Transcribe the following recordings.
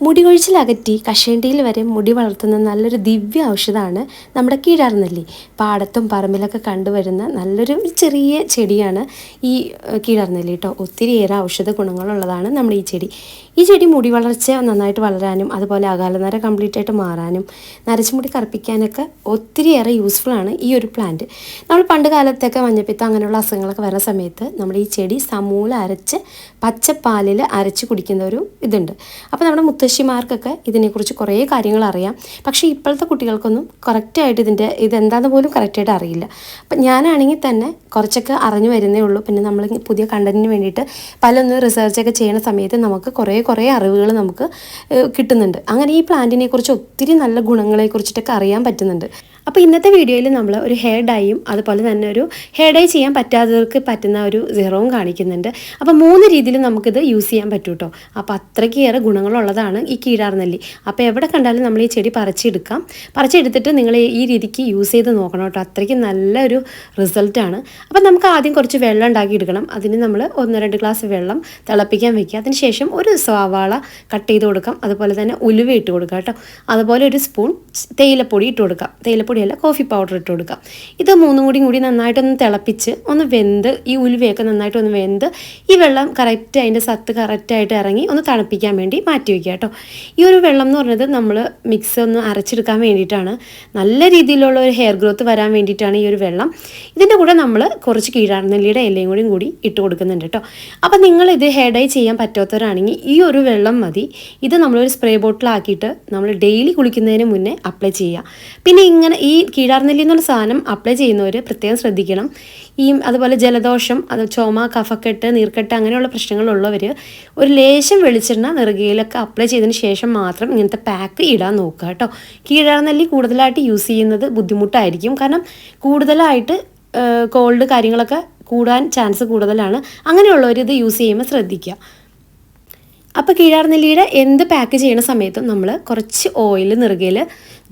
മുടി കൊഴിച്ചിലകറ്റി കഷേണ്ടിയിൽ വരെ മുടി വളർത്തുന്ന നല്ലൊരു ദിവ്യ ഔഷധമാണ് നമ്മുടെ കീഴാർനെല്ലി. പാടത്തും പറമ്പിലൊക്കെ കണ്ടുവരുന്ന നല്ലൊരു ചെറിയ ചെടിയാണ് ഈ കീഴാർനെല്ലി കേട്ടോ ഒത്തിരിയേറെ ഔഷധ ഗുണങ്ങളുള്ളതാണ് നമ്മുടെ ഈ ചെടി. ഈ ചെടി മുടി വളർച്ച നന്നായിട്ട് വളരാനും അതുപോലെ അകാലനര കംപ്ലീറ്റ് ആയിട്ട് മാറാനും നരച്ചുമുടി കറുപ്പിക്കാനൊക്കെ ഒത്തിരിയേറെ ആണ് ഈ ഒരു പ്ലാന്റ് നമ്മൾ പണ്ട് കാലത്തൊക്കെ മഞ്ഞപ്പിത്തം അങ്ങനെയുള്ള അസുഖങ്ങളൊക്കെ വരുന്ന സമയത്ത് നമ്മൾ ഈ ചെടി സമൂല അരച്ച് പച്ചപ്പാലിൽ അരച്ച് കുടിക്കുന്ന ഒരു ഇതുണ്ട്. അപ്പോൾ നമ്മുടെ മുത്തശ്ശിമാർക്കൊക്കെ ഇതിനെക്കുറിച്ച് കുറേ കാര്യങ്ങൾ അറിയാം. പക്ഷേ ഇപ്പോഴത്തെ കുട്ടികൾക്കൊന്നും കറക്റ്റായിട്ട് ഇതിന്റെ ഇതെന്താണെന്ന് പോലും കറക്റ്റായിട്ട് അറിയില്ല. അപ്പം ഞാനാണെങ്കിൽ തന്നെ കുറച്ചൊക്കെ അറിഞ്ഞു വരുന്നേ ഉള്ളൂ. പിന്നെ നമ്മൾ പുതിയ കണ്ടന്റിന് വേണ്ടിയിട്ട് പലൊന്നും റിസർച്ചൊക്കെ ചെയ്യുന്ന സമയത്ത് നമുക്ക് കുറേ കുറേ അറിവുകൾ നമുക്ക് കിട്ടുന്നുണ്ട്. അങ്ങനെ ഈ പ്ലാന്റിനെ കുറിച്ച് ഒത്തിരി നല്ല ഗുണങ്ങളെ കുറിച്ചിട്ടൊക്കെ അറിയാൻ പറ്റുന്നുണ്ട്. അപ്പോൾ ഇന്നത്തെ വീഡിയോയിൽ നമ്മൾ ഒരു ഹെയർ ഡൈയും അതുപോലെ തന്നെ ഒരു ഹെയർ ഡൈ ചെയ്യാൻ പറ്റാത്തവർക്ക് പറ്റുന്ന ഒരു സിറവും കാണിക്കുന്നുണ്ട്. അപ്പോൾ മൂന്ന് രീതിയിൽ നമുക്കിത് യൂസ് ചെയ്യാൻ പറ്റും കേട്ടോ അപ്പോൾ അത്രയ്ക്കേറെ ഗുണങ്ങളുള്ളതാണ് ഈ കീഴാർനെല്ലി. അപ്പോൾ എവിടെ കണ്ടാലും നമ്മൾ ഈ ചെടി പറിച്ചെടുക്കാം. പറിച്ചെടുത്തിട്ട് നിങ്ങൾ ഈ രീതിക്ക് യൂസ് ചെയ്ത് നോക്കണം കേട്ടോ അത്രയ്ക്ക് നല്ലൊരു റിസൾട്ടാണ് അപ്പോൾ നമുക്ക് ആദ്യം കുറച്ച് വെള്ളം ഉണ്ടാക്കി എടുക്കണം. അതിന് നമ്മൾ ഒന്ന് രണ്ട് ഗ്ലാസ് വെള്ളം തിളപ്പിക്കാൻ വെക്കുക. അതിന് ശേഷം ഒരു സവാള കട്ട് ചെയ്ത് കൊടുക്കാം. അതുപോലെ തന്നെ ഉലുവ ഇട്ട് കൊടുക്കാം കേട്ടോ. അതുപോലെ ഒരു സ്പൂൺ തേയിലപ്പൊടി ഇട്ട് കൊടുക്കാം. തേയിലപ്പൊടിയല്ല കോഫി പൗഡർ ഇട്ട് കൊടുക്കാം. ഇത് മൂന്നും കൂടി കൂടി നന്നായിട്ടൊന്ന് തിളപ്പിച്ച് ഒന്ന് വെന്ത് ഈ ഉലുവയൊക്കെ നന്നായിട്ടൊന്ന് വെന്ത് ഈ വെള്ളം കറക്റ്റ് അതിന്റെ സത്ത് കറക്റ്റായിട്ട് ഇറങ്ങി ഒന്ന് തണുപ്പിക്കാൻ വേണ്ടി മാറ്റി വയ്ക്കുക കേട്ടോ. ഈ ഒരു വെള്ളം എന്ന് പറയുന്നത് നമ്മൾ മിക്സ് ഒന്ന് അരച്ചെടുക്കാൻ വേണ്ടിയിട്ടാണ്. നല്ല രീതിയിലുള്ള ഒരു ഹെയർ ഗ്രോത്ത് വരാൻ വേണ്ടിയിട്ടാണ് ഈ ഒരു വെള്ളം. ഇതിന്റെ കൂടെ നമ്മൾ കുറച്ച് കീഴാർനെല്ലിയുടെ ഇലയും കൂടിയും കൂടി ഇട്ട് കൊടുക്കുന്നുണ്ട് കേട്ടോ. അപ്പോൾ നിങ്ങൾ ഇത് ഹെയർ ഡൈ ചെയ്യാൻ പറ്റാത്തവരാണെങ്കിൽ ഈ ഒരു വെള്ളം മതി. ഇത് നമ്മളൊരു സ്പ്രേ ബോട്ടിലാക്കിയിട്ട് നമ്മൾ ഡെയിലി കുളിക്കുന്നതിന് മുന്നേ അപ്ലൈ ചെയ്യുക. പിന്നെ ഇങ്ങനെ ഈ കീഴാർനെല്ലി എന്നുള്ള സാധനം അപ്ലൈ ചെയ്യുന്നവർ പ്രത്യേകം ശ്രദ്ധിക്കണം. ഈ അതുപോലെ ജലദോഷം അത് ചുമ കഫക്കെട്ട് നീർക്കെട്ട് അങ്ങനെയുള്ള പ്രശ്നങ്ങളുള്ളവർ ഒരു ലേശം വെളിച്ചെണ്ണ നെറുകയിലൊക്കെ അപ്ലൈ ചെയ്തതിന് ശേഷം മാത്രം ഇങ്ങനത്തെ പാക്ക് ഇടാൻ നോക്കുക കേട്ടോ. കീഴാർനെല്ലി കൂടുതലായിട്ട് യൂസ് ചെയ്യുന്നത് ബുദ്ധിമുട്ടായിരിക്കും. കാരണം കൂടുതലായിട്ട് കോൾഡ് കാര്യങ്ങളൊക്കെ കൂടാൻ ചാൻസ് കൂടുതലാണ്. അങ്ങനെയുള്ളവർ ഇത് യൂസ് ചെയ്യുമ്പോൾ ശ്രദ്ധിക്കുക. അപ്പോൾ കീഴാർനെല്ലിയുടെ എന്ത് പാക്ക് ചെയ്യുന്ന സമയത്തും നമ്മൾ കുറച്ച് ഓയിൽ നിറുകയിൽ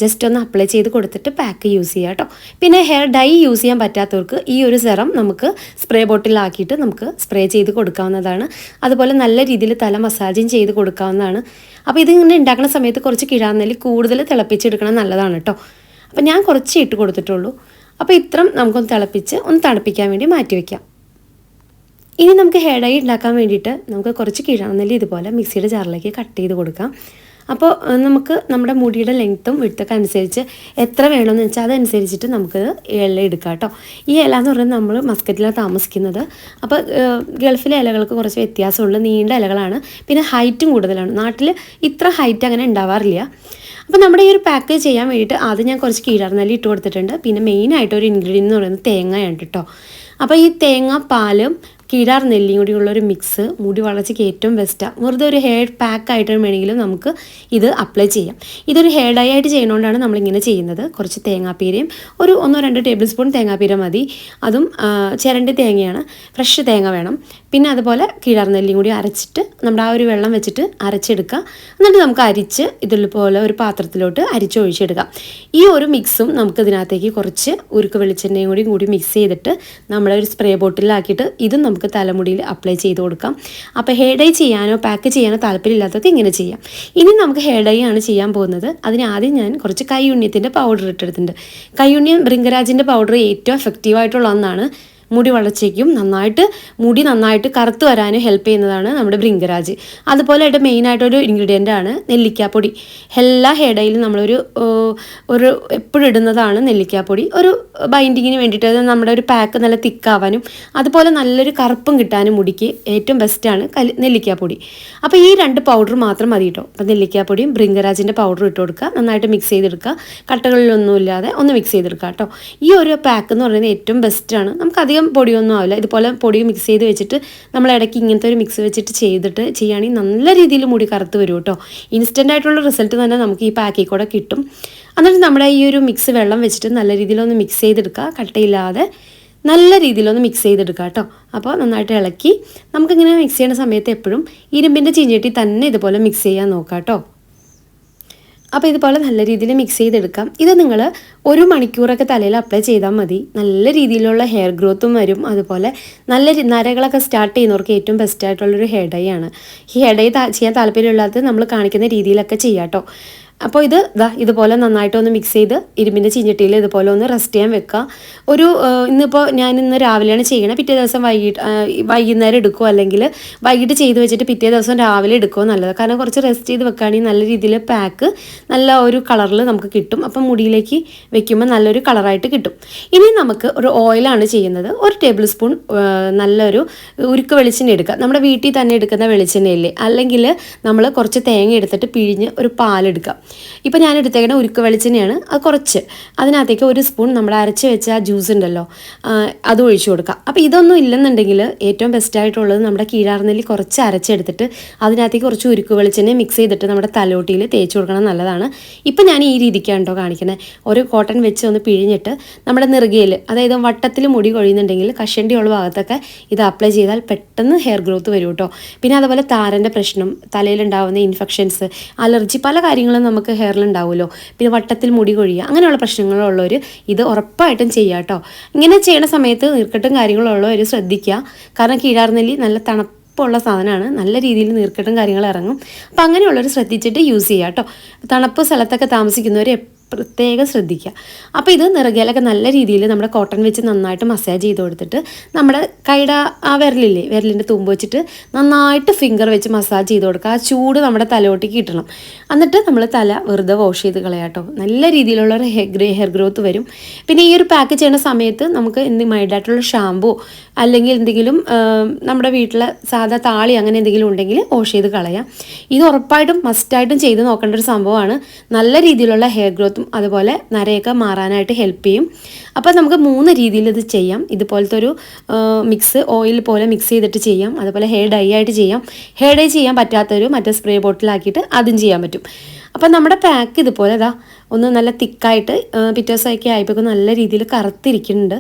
ജസ്റ്റ് ഒന്ന് അപ്ലൈ ചെയ്ത് കൊടുത്തിട്ട് പാക്ക് യൂസ് ചെയ്യുക കേട്ടോ പിന്നെ ഹെയർ ഡൈ യൂസ് ചെയ്യാൻ പറ്റാത്തവർക്ക് ഈ ഒരു സെറം നമുക്ക് സ്പ്രേ ബോട്ടിലാക്കിയിട്ട് നമുക്ക് സ്പ്രേ ചെയ്ത് കൊടുക്കാവുന്നതാണ്. അതുപോലെ നല്ല രീതിയിൽ തല മസാജും ചെയ്ത് കൊടുക്കാവുന്നതാണ്. അപ്പോൾ ഇതിങ്ങനെ ഉണ്ടാക്കുന്ന സമയത്ത് കുറച്ച് കിഴാർനെല്ലി കൂടുതൽ തിളപ്പിച്ചെടുക്കണം നല്ലതാണ് കേട്ടോ അപ്പോൾ ഞാൻ കുറച്ച് ഇട്ട് കൊടുത്തിട്ടുള്ളൂ. അപ്പോൾ ഇത്രയും നമുക്കൊന്ന് തിളപ്പിച്ച് ഒന്ന് തണുപ്പിക്കാൻ വേണ്ടി മാറ്റി വയ്ക്കാം ഇനി നമുക്ക് ഹെയർ ഉണ്ടാക്കാൻ വേണ്ടിയിട്ട് നമുക്ക് കുറച്ച് കിഴാണെന്നല്ലി ഇതുപോലെ മിക്സിയുടെ ജാറിലേക്ക് കട്ട് ചെയ്ത് കൊടുക്കാം. അപ്പോൾ നമുക്ക് നമ്മുടെ മുടിയുടെ ലെങ്ത്തും വിടുത്തൊക്കെ അനുസരിച്ച് എത്ര വേണമെന്ന് വെച്ചാൽ അതനുസരിച്ചിട്ട് നമുക്ക് ഇല എടുക്കാം കേട്ടോ. ഈ ഇല എന്ന് പറയുന്നത് നമ്മൾ മസ്കറ്റിലാണ് താമസിക്കുന്നത്. അപ്പോൾ ഗൾഫിലെ ഇലകൾക്ക് കുറച്ച് വ്യത്യാസമുണ്ട്. നീണ്ട ഇലകളാണ്. പിന്നെ ഹൈറ്റും കൂടുതലാണ്. നാട്ടിൽ ഇത്ര ഹൈറ്റ് അങ്ങനെ ഉണ്ടാവാറില്ല. അപ്പോൾ നമ്മുടെ ഈ ഒരു പാക്ക് ചെയ്യാൻ വേണ്ടിയിട്ട് ആദ്യം ഞാൻ കുറച്ച് കീഴാർനെല്ലി ഇട്ട് കൊടുത്തിട്ടുണ്ട്. പിന്നെ മെയിനായിട്ട് ഒരു ഇൻഗ്രീഡിയന്റ് എന്ന് പറയുന്നത് തേങ്ങയാണ് കേട്ടോ. അപ്പോൾ ഈ തേങ്ങ പാലും കീഴാർ നെല്ലിയും കൂടി ഉള്ളൊരു മിക്സ് മുടി വളർച്ചയ്ക്ക് ഏറ്റവും ബെസ്റ്റാണ് വെറുതെ ഒരു ഹെയർ പാക്ക് ആയിട്ട് വേണമെങ്കിലും നമുക്ക് ഇത് അപ്ലൈ ചെയ്യാം. ഇതൊരു ഹെയർ ഡൈ ആയിട്ട് ചെയ്യുന്നതുകൊണ്ടാണ് നമ്മളിങ്ങനെ ചെയ്യുന്നത്. കുറച്ച് തേങ്ങാപ്പീരയും ഒരു ഒന്നോ രണ്ടോ ടേബിൾ സ്പൂൺ തേങ്ങാപ്പീര മതി. അതും ചിരണ്ടി തേങ്ങയാണ്. ഫ്രഷ് തേങ്ങ വേണം. പിന്നെ അതുപോലെ കീഴാർ നെല്ലിയും കൂടി അരച്ചിട്ട് നമ്മുടെ ആ ഒരു വെള്ളം വെച്ചിട്ട് അരച്ചെടുക്കുക. എന്നിട്ട് നമുക്ക് അരിച്ച് ഇതുപോലെ ഒരു പാത്രത്തിലോട്ട് അരിച്ചൊഴിച്ചെടുക്കാം ഈ ഒരു മിക്സും നമുക്ക് ഇതിനകത്തേക്ക് കുറച്ച് ഉരുക്ക് വെളിച്ചെണ്ണയും കൂടി കൂടി മിക്സ് ചെയ്തിട്ട് നമ്മളെ ഒരു സ്പ്രേ ബോട്ടിലാക്കിയിട്ട് ഇതും നമുക്ക് തലമുടിയിൽ അപ്ലൈ ചെയ്ത് കൊടുക്കാം. അപ്പോൾ ഹെയർ ഡൈ ചെയ്യാനോ പാക്ക് ചെയ്യാനോ താല്പര്യമില്ലാത്തവർക്ക് ഇങ്ങനെ ചെയ്യാം. ഇനി നമുക്ക് ഹെയർ ഡൈ ആണ് ചെയ്യാൻ പോകുന്നത്. അതിന് ആദ്യം ഞാൻ കുറച്ച് കൈയുണ്യത്തിന്റെ പൗഡർ ഇട്ടെടുത്തിട്ടുണ്ട്. കൈയുണ്യം ബൃങ്കരാജിന്റെ പൗഡർ ഏറ്റവും എഫക്റ്റീവായിട്ടുള്ള ഒന്നാണ്. മുടി വളർച്ചയ്ക്കും നന്നായിട്ട് മുടി നന്നായിട്ട് കറുത്ത് വരാനും ഹെൽപ്പ് ചെയ്യുന്നതാണ് നമ്മുടെ ഭൃംഗരാജ്. അതുപോലെ ആയിട്ട് മെയിനായിട്ടൊരു ഇൻഗ്രീഡിയന്റ് ആണ് നെല്ലിക്കാപ്പൊടി. എല്ലാ ഹെയർ ഡൈയിലും നമ്മളൊരു ഒരു എപ്പോഴും ഇടുന്നതാണ് നെല്ലിക്കാപ്പൊടി. ഒരു ബൈൻഡിങ്ങിന് വേണ്ടിയിട്ട് അത് നമ്മുടെ ഒരു പാക്ക് നല്ല തിക്കാവാനും അതുപോലെ നല്ലൊരു കറുപ്പും കിട്ടാനും മുടിക്ക് ഏറ്റവും ബെസ്റ്റാണ് കൽ നെല്ലിക്കാപ്പൊടി. അപ്പോൾ ഈ രണ്ട് പൗഡർ മാത്രം മതി കേട്ടോ അപ്പോൾ നെല്ലിക്കാപ്പൊടിയും ഭൃംഗരാജിന്റെ പൗഡറും ഇട്ട് കൊടുക്കുക. നന്നായിട്ട് മിക്സ് ചെയ്തെടുക്കുക. കട്ടകളിലൊന്നും ഇല്ലാതെ ഒന്ന് മിക്സ് ചെയ്തെടുക്കുക കേട്ടോ ഈ ഒരു പാക്ക് എന്ന് പറയുന്നത് ഏറ്റവും ബെസ്റ്റാണ് നമുക്ക് അധികം പൊടിയൊന്നും ആവില്ല. ഇതുപോലെ പൊടി മിക്സ് ചെയ്ത് വെച്ചിട്ട് നമ്മൾ ഇടയ്ക്ക് ഇങ്ങനത്തെ ഒരു മിക്സ് വെച്ചിട്ട് ചെയ്തിട്ട് ചെയ്യുകയാണെങ്കിൽ നല്ല രീതിയിൽ മുടി കറുത്ത് വരും കേട്ടോ ഇൻസ്റ്റന്റ് ആയിട്ടുള്ള റിസൾട്ട് തന്നെ നമുക്ക് ഈ പാക്കിൽ കൂടെ കിട്ടും. എന്നിട്ട് നമ്മുടെ ഈ ഒരു മിക്സ് വെള്ളം വെച്ചിട്ട് നല്ല രീതിയിലൊന്ന് മിക്സ് ചെയ്തെടുക്കുക. കട്ടയില്ലാതെ നല്ല രീതിയിലൊന്ന് മിക്സ് ചെയ്തെടുക്കുക കേട്ടോ അപ്പോൾ നന്നായിട്ട് ഇളക്കി നമുക്കിങ്ങനെ മിക്സ് ചെയ്യുന്ന സമയത്ത് എപ്പോഴും ഇരുമ്പിന്റെ ചീഞ്ചട്ടി തന്നെ ഇതുപോലെ മിക്സ് ചെയ്യാൻ നോക്കാം കേട്ടോ അപ്പോൾ ഇതുപോലെ നല്ല രീതിയിൽ മിക്സ് ചെയ്തെടുക്കാം. ഇത് നിങ്ങൾ ഒരു മണിക്കൂറൊക്കെ തലയിൽ അപ്ലൈ ചെയ്താൽ മതി. നല്ല രീതിയിലുള്ള ഹെയർ ഗ്രോത്തും വരും. അതുപോലെ നല്ല നരകളൊക്കെ സ്റ്റാർട്ട് ചെയ്യുന്നവർക്ക് ഏറ്റവും ബെസ്റ്റ് ആയിട്ടുള്ളൊരു ഹെയർ ഡൈ ആണ്. ഈ ഹെയർ ഡൈ ചെയ്യാൻ താല്പര്യമില്ലാത്തത് നമ്മൾ കാണിക്കുന്ന രീതിയിലൊക്കെ ചെയ്യാം കേട്ടോ അപ്പോൾ ഇത് ദാ ഇതുപോലെ നന്നായിട്ടൊന്ന് മിക്സ് ചെയ്ത് ഇരുമ്പിന്റെ ചീഞ്ഞട്ടിയിൽ ഇതുപോലെ ഒന്ന് റെസ്റ്റ് ചെയ്യാൻ വെക്കുക. ഒരു ഇന്നിപ്പോൾ ഞാൻ ഇന്ന് രാവിലെയാണ് ചെയ്യണത് പിറ്റേ ദിവസം വൈകിട്ട് വൈകുന്നേരം എടുക്കുമോ അല്ലെങ്കിൽ വൈകിട്ട് ചെയ്ത് വെച്ചിട്ട് പിറ്റേ ദിവസം രാവിലെ എടുക്കുമോ നല്ലത്? കാരണം കുറച്ച് റെസ്റ്റ് ചെയ്ത് വെക്കുകയാണെങ്കിൽ നല്ല രീതിയിൽ പാക്ക് നല്ല ഒരു കളറിൽ നമുക്ക് കിട്ടും. അപ്പം മുടിയിലേക്ക് വെക്കുമ്പോൾ നല്ലൊരു കളറായിട്ട് കിട്ടും. ഇനി നമുക്ക് ഒരു ഓയിലാണ് ചെയ്യുന്നത്. ഒരു ടേബിൾ സ്പൂൺ നല്ലൊരു ഉരുക്ക് വെളിച്ചെണ്ണ എടുക്കുക. നമ്മുടെ വീട്ടിൽ തന്നെ എടുക്കുന്ന വെളിച്ചെണ്ണയില്ലേ? അല്ലെങ്കിൽ നമ്മൾ കുറച്ച് തേങ്ങ എടുത്തിട്ട് പിഴിഞ്ഞ് ഒരു പാലെടുക്കുക ഇപ്പം ഞാൻ എടുത്തേക്കുന്ന ഉരുക്ക് വെളിച്ചെണ്ണയാണ് അത് കുറച്ച്. അതിനകത്തേക്ക് ഒരു സ്പൂൺ നമ്മൾ അരച്ച് വെച്ച ആ ജ്യൂസ് ഉണ്ടല്ലോ അത് ഒഴിച്ചു കൊടുക്കുക അപ്പോൾ ഇതൊന്നും ഇല്ലെന്നുണ്ടെങ്കിൽ ഏറ്റവും ബെസ്റ്റ് ആയിട്ടുള്ളത് നമ്മുടെ കീഴാർനെല്ലി കുറച്ച് അരച്ചെടുത്തിട്ട് അതിനകത്തേക്ക് കുറച്ച് ഉരുക്ക് വെളിച്ചെണ്ണ മിക്സ് ചെയ്തിട്ട് നമ്മുടെ തലോട്ടിയിൽ തേച്ച് കൊടുക്കണം നല്ലതാണ്. ഇപ്പം ഞാൻ ഈ രീതിക്കാണ് കേട്ടോ കാണിക്കുന്നത് ഒരു കോട്ടൺ വെച്ച് ഒന്ന് പിഴിഞ്ഞിട്ട് നമ്മുടെ നെറുകയിൽ അതായത് വട്ടത്തിൽ മുടി കൊഴിയുന്നുണ്ടെങ്കിൽ കഷണ്ടിയുള്ള ഭാഗത്തൊക്കെ ഇത് അപ്ലൈ ചെയ്താൽ പെട്ടെന്ന് ഹെയർ ഗ്രോത്ത് വരും കേട്ടോ പിന്നെ അതുപോലെ താരന്റെ പ്രശ്നം തലയിലുണ്ടാവുന്ന ഇൻഫെക്ഷൻസ് അലർജി പല കാര്യങ്ങളും ഹെയറിൽ ഉണ്ടാവുമല്ലോ. പിന്നെ വട്ടത്തിൽ മുടി കൊഴിയുക അങ്ങനെയുള്ള പ്രശ്നങ്ങളുള്ളവർ ഇത് ഉറപ്പായിട്ടും ചെയ്യുക കേട്ടോ ഇങ്ങനെ ചെയ്യുന്ന സമയത്ത് നീർക്കെട്ടും കാര്യങ്ങളുള്ളവർ ശ്രദ്ധിക്കുക. കാരണം കീഴാർനെല്ലി നല്ല തണുപ്പ് ഉള്ള സാധനമാണ്. നല്ല രീതിയിൽ നീർക്കെട്ടും കാര്യങ്ങളും ഇറങ്ങും. അപ്പം അങ്ങനെയുള്ളവർ ശ്രദ്ധിച്ചിട്ട് യൂസ് ചെയ്യുക കേട്ടോ തണുപ്പ് സ്ഥലത്തൊക്കെ താമസിക്കുന്നവർ പ്രത്യേകം ശ്രദ്ധിക്കുക. അപ്പോൾ ഇത് നിറകിയാലൊക്കെ നല്ല രീതിയിൽ നമ്മുടെ കോട്ടൺ വെച്ച് നന്നായിട്ട് മസാജ് ചെയ്ത് കൊടുത്തിട്ട് നമ്മുടെ കൈയുടെ ആ വിരലില്ലേ വിരലിന്റെ തുമ്പ് വെച്ചിട്ട് നന്നായിട്ട് ഫിംഗർ വെച്ച് മസാജ് ചെയ്ത് കൊടുക്കുക. ആ ചൂട് നമ്മുടെ തലയോട്ടിക്ക് കിട്ടണം. എന്നിട്ട് നമ്മൾ തല വെറുതെ വാഷ് ചെയ്ത് കളയാട്ടോ നല്ല രീതിയിലുള്ള ഒരു ഹെയർ ഹെയർ ഗ്രോത്ത് വരും. പിന്നെ ഈ ഒരു പാക്ക് ചെയ്യുന്ന സമയത്ത് നമുക്ക് എന്ത് മൈഡായിട്ടുള്ള ഷാമ്പൂ അല്ലെങ്കിൽ എന്തെങ്കിലും നമ്മുടെ വീട്ടിലെ സാധാ താളി അങ്ങനെ എന്തെങ്കിലും ഉണ്ടെങ്കിൽ വാഷ് ചെയ്ത് കളയാം. ഇത് ഉറപ്പായിട്ടും മസ്റ്റായിട്ടും ചെയ്ത് നോക്കേണ്ട ഒരു സംഭവമാണ്. നല്ല രീതിയിലുള്ള ഹെയർ ഗ്രോത്തും അതുപോലെ നരയൊക്കെ മാറാനായിട്ട് ഹെൽപ്പ് ചെയ്യും. അപ്പോൾ നമുക്ക് മൂന്ന് രീതിയിൽ ഇത് ചെയ്യാം. ഇതുപോലത്തെ ഒരു മിക്സ് ഓയിൽ പോലെ മിക്സ് ചെയ്തിട്ട് ചെയ്യാം. അതുപോലെ ഹെയർ ഡൈ ആയിട്ട് ചെയ്യാം. ഹെയർ ഡൈ ചെയ്യാൻ പറ്റാത്തൊരു മറ്റേ സ്പ്രേ ബോട്ടിലാക്കിയിട്ട് അതും ചെയ്യാൻ പറ്റും. അപ്പം നമ്മുടെ പാക്ക് ഇതുപോലെ ഇതാ ഒന്ന് നല്ല തിക്കായിട്ട് പിറ്റേഴ്സൊക്കെ ആയപ്പോൾ നല്ല രീതിയിൽ കറുത്തിരിക്കുന്നുണ്ട്.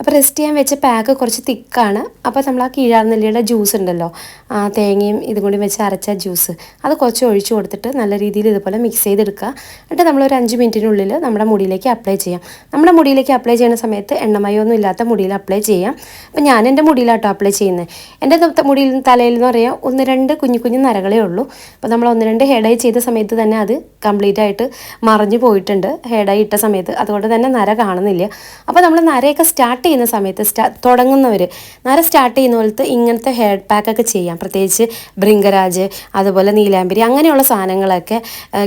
അപ്പോൾ റെസ്റ്റ് ചെയ്യാൻ വെച്ച പാക്ക് കുറച്ച് തിക്കാണ്. അപ്പോൾ നമ്മൾ ആ കീഴാർനെല്ലിയുടെ ജ്യൂസ് ഉണ്ടല്ലോ. ആ തേങ്ങയും ഇതും കൂടി വെച്ച് അരച്ച ജ്യൂസ് അത് കുറച്ച് ഒഴിച്ചു കൊടുത്തിട്ട് നല്ല രീതിയിൽ ഇതുപോലെ മിക്സ് ചെയ്തെടുക്കുക. എന്നിട്ട് നമ്മൾ ഒരു അഞ്ച് മിനിറ്റിനുള്ളിൽ നമ്മുടെ മുടിയിലേക്ക് അപ്ലൈ ചെയ്യാം. നമ്മുടെ മുടിയിലേക്ക് അപ്ലൈ ചെയ്യുന്ന സമയത്ത് എണ്ണമയൊന്നും ഇല്ലാത്ത മുടിയിൽ അപ്ലൈ ചെയ്യാം. അപ്പോൾ ഞാൻ എന്റെ മുടിയിലാട്ടോ അപ്ലൈ ചെയ്യുന്നത് എന്റെ മുടിയിൽ തലയിൽ എന്ന് പറയാം ഒന്ന് രണ്ട് കുഞ്ഞു കുഞ്ഞു നരകളേ ഉള്ളൂ. അപ്പോൾ നമ്മൾ ഒന്ന് രണ്ട് ഹെയർ ഡൈ ചെയ്ത സമയത്ത് തന്നെ അത് കംപ്ലീറ്റ് ആയിട്ട് മറിഞ്ഞു പോയിട്ടുണ്ട്. ഹെയർ ഡൈ ഇട്ട സമയത്ത്. അതുകൊണ്ട് തന്നെ നര കാണുന്നില്ല. അപ്പോൾ നമ്മൾ നരയൊക്കെ സ്റ്റാർട്ട് ചെയ്യുന്ന സമയത്ത് സ്റ്റാ തുടങ്ങുന്നവർ നേരെ സ്റ്റാർട്ട് ചെയ്യുന്ന പോലത്തെ ഇങ്ങനത്തെ ഹെയർ പാക്കൊക്കെ ചെയ്യാം. പ്രത്യേകിച്ച് ഭൃംഗരാജ് അതുപോലെ നീലാംബരി അങ്ങനെയുള്ള സാധനങ്ങളൊക്കെ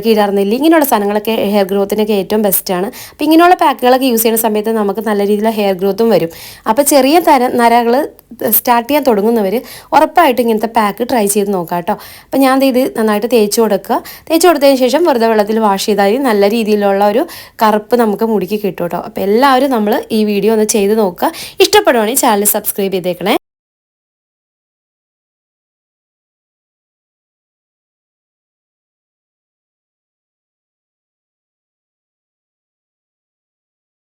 കീഴാർനെല്ലി ഇങ്ങനെയുള്ള സാധനങ്ങളൊക്കെ ഹെയർ ഗ്രോത്തിനൊക്കെ ഏറ്റവും ബെസ്റ്റാണ് അപ്പോൾ ഇങ്ങനെയുള്ള പാക്കുകളൊക്കെ യൂസ് ചെയ്യുന്ന സമയത്ത് നമുക്ക് നല്ല രീതിയിലുള്ള ഹെയർ ഗ്രോത്തും വരും. അപ്പോൾ ചെറിയ തര നരകൾ സ്റ്റാർട്ട് ചെയ്യാൻ തുടങ്ങുന്നവർ ഉറപ്പായിട്ട് ഇങ്ങനത്തെ പാക്ക് ട്രൈ ചെയ്ത് നോക്കാം കേട്ടോ അപ്പോൾ ഞാൻ ഇത് നന്നായിട്ട് തേച്ച് കൊടുക്കുക. തേച്ച് കൊടുത്തതിന് ശേഷം വെറുതെ വെള്ളത്തിൽ വാഷ് ചെയ്താൽ നല്ല രീതിയിലുള്ള ഒരു കറുപ്പ് നമുക്ക് മുടിക്ക് കിട്ടും കേട്ടോ അപ്പോൾ എല്ലാവരും നമ്മൾ ഈ വീഡിയോ ഒന്ന് ചെയ്ത് നോക്കുക ഇഷ്ടപ്പെടുവാണെങ്കിൽ ചാനൽ സബ്സ്ക്രൈബ് ചെയ്തേക്കണേ